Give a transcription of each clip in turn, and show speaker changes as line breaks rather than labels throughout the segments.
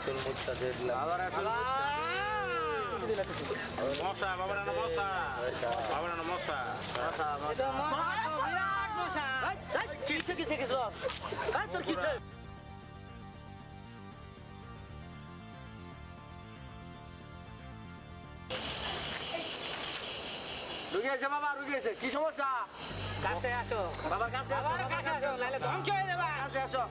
আসল মুদ্রা দেখলাম
বাবার আসল মশা বাবার না মশা? বাবার না মশা? মশা মশা।
কিসে কিসে কিসে তোর কিসে? রুগী বাবা রুগী আছে। কি সমস্যা?
কাছে আসো।
বাবার কাছে আসো,
কাছে আসো নাহলে ধ্বংস হয়ে যাবে।
কাছে আসো।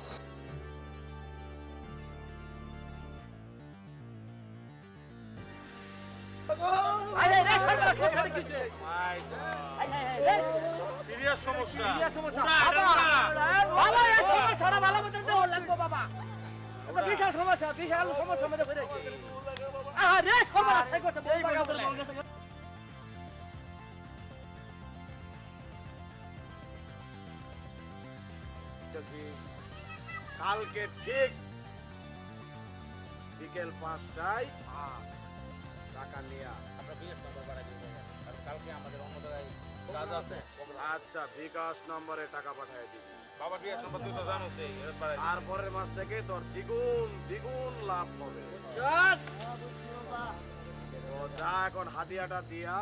সিরিয়াস সমস্যা।
সিরিয়াস সমস্যা। বাবা। এই সমস্যাটা ভালো মতো দেওয়া লাগবে বাবা। এটা বিশাল সমস্যা বিশাল সমস্যা মধ্যে পড়েছে আরে সর্বনাশ থেকে তো বলে।
বলতেছি, কালকে ঠিক বিকেল পাঁচটায় টাকা নিয়ে।
কালকে আমাদের অন্য জায়গায় কাজ আছে।
আচ্ছা বিকাশ নম্বরে টাকা পাঠিয়ে দিবি।
বাবা বিকাশ নম্বর তুই তো জানোস এই
আর পরের মাস থেকে তোর দ্বিগুণ দ্বিগুণ লাভ হবে। যা এখন হাতিয়াটা দিয়া।